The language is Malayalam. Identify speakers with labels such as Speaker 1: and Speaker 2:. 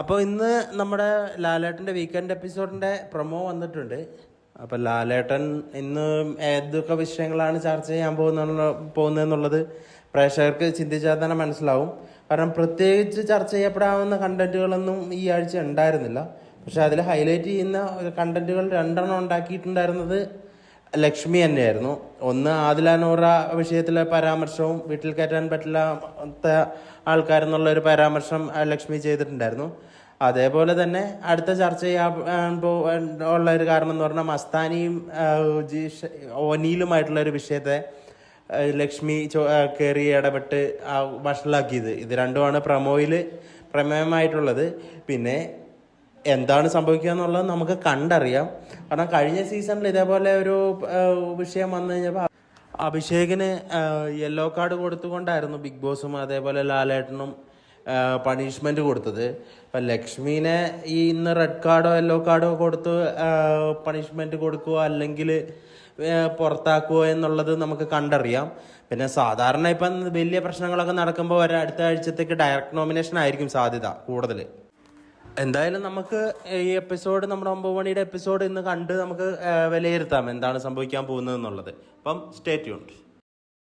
Speaker 1: അപ്പോൾ ഇന്ന് നമ്മുടെ ലാലേട്ടന്റെ വീക്കെൻഡ് എപ്പിസോഡിന്റെ പ്രൊമോ വന്നിട്ടുണ്ട്. അപ്പോൾ ലാലേട്ടൻ ഇന്ന് ഏതൊക്കെ വിഷയങ്ങളാണ് ചർച്ച ചെയ്യാൻ പോകുന്ന പോകുന്നതെന്നുള്ളത് പ്രേക്ഷകർക്ക് ചിന്തിച്ചാൽ തന്നെ മനസ്സിലാവും. കാരണം പ്രത്യേകിച്ച് ചർച്ച ചെയ്യപ്പെടാവുന്ന കണ്ടന്റുകളൊന്നും ഈ ആഴ്ച ഉണ്ടായിരുന്നില്ല. പക്ഷെ അതിൽ ഹൈലൈറ്റ് ചെയ്യുന്ന കണ്ടന്റുകൾ രണ്ടെണ്ണം ഉണ്ടാക്കിയിട്ടുണ്ടായിരുന്നത് ലക്ഷ്മി തന്നെയായിരുന്നു. ഒന്ന് ആദിലാനോറ വിഷയത്തിലെ പരാമർശവും വീട്ടിൽ കയറ്റാൻ പറ്റില്ലാത്ത ആൾക്കാരെന്നുള്ള ഒരു പരാമർശം ലക്ഷ്മി ചെയ്തിട്ടുണ്ടായിരുന്നു. അതേപോലെ തന്നെ അടുത്ത ചർച്ച ചെയ്യാൻ ഉള്ള ഒരു കാരണം എന്ന് പറഞ്ഞാൽ മസ്താനിയും ഒനീലുമായിട്ടുള്ള ഒരു വിഷയത്തെ ലക്ഷ്മി കയറി ഇടപെട്ട് വഷളാക്കിയത്. ഇത് രണ്ടുമാണ് പ്രമോയിൽ പ്രമേയമായിട്ടുള്ളത്. പിന്നെ എന്താണ് സംഭവിക്കുക എന്നുള്ളത് നമുക്ക് കണ്ടറിയാം. കാരണം കഴിഞ്ഞ സീസണിൽ ഇതേപോലെ ഒരു വിഷയം വന്നു കഴിഞ്ഞപ്പോൾ അഭിഷേകിന് യെല്ലോ കാർഡ് കൊടുത്തുകൊണ്ടായിരുന്നു ബിഗ് ബോസും അതേപോലെ ലാലേട്ടനും പണിഷ്മെന്റ് കൊടുത്തത്. അപ്പം ലക്ഷ്മീനെ ഈ ഇന്ന് റെഡ് കാർഡോ യെല്ലോ കാർഡോ കൊടുത്ത് പണിഷ്മെന്റ് കൊടുക്കുക അല്ലെങ്കിൽ പുറത്താക്കുക എന്നുള്ളത് നമുക്ക് കണ്ടറിയാം. പിന്നെ സാധാരണ ഇപ്പം വലിയ പ്രശ്നങ്ങളൊക്കെ നടക്കുമ്പോൾ ഒരു അടുത്ത ആഴ്ചത്തേക്ക് ഡയറക്റ്റ് നോമിനേഷൻ ആയിരിക്കും സാധ്യത കൂടുതൽ എന്തായാലും നമുക്ക് ഈ എപ്പിസോഡ് നമ്മുടെ ഒമ്പത് മണിയുടെ എപ്പിസോഡ് ഇന്ന് കണ്ട് നമുക്ക് വിലയിരുത്താം എന്താണ് സംഭവിക്കാൻ പോകുന്നത് എന്നുള്ളത്. അപ്പം സ്റ്റേ ട്യൂൺഡ്